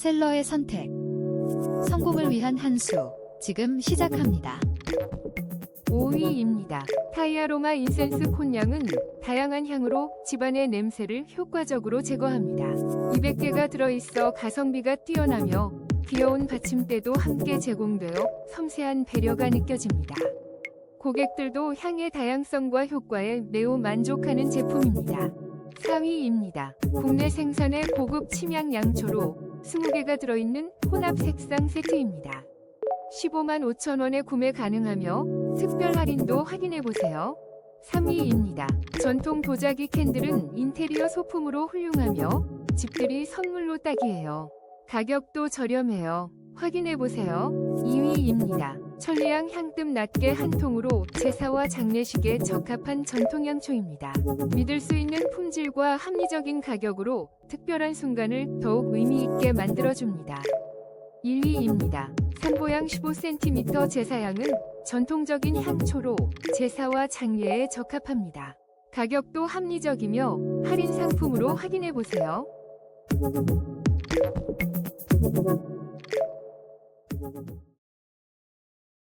셀러의 선택. 성공을 위한 한 수. 지금 시작합니다. 5위입니다. 타이아로마 인센스 콘향은 다양한 향으로 집안의 냄새를 효과적으로 제거합니다. 200개가 들어있어 가성비가 뛰어나며 귀여운 받침대도 함께 제공되어 섬세한 배려가 느껴집니다. 고객들도 향의 다양성과 효과에 매우 만족하는 제품입니다. 4위입니다. 국내 생산의 고급 침향 양초로 20개가 들어있는 혼합 색상 세트입니다. 15만 5천 원에 구매 가능하며 특별 할인도 확인해보세요. 3위입니다. 전통 도자기 캔들은 인테리어 소품으로 훌륭하며 집들이 선물로 딱이에요. 가격도 저렴해요. 확인해보세요. 2위입니다. 천리향 향뜸 낮게 한 통으로 제사와 장례식에 적합한 전통향초입니다. 믿을 수 있는 품질과 합리적인 가격으로 특별한 순간을 더욱 의미 있게 만들어줍니다. 1위입니다. 산보양 15cm 제사향은 전통적인 향초로 제사와 장례에 적합합니다. 가격도 합리적이며 할인 상품으로 확인해 보세요.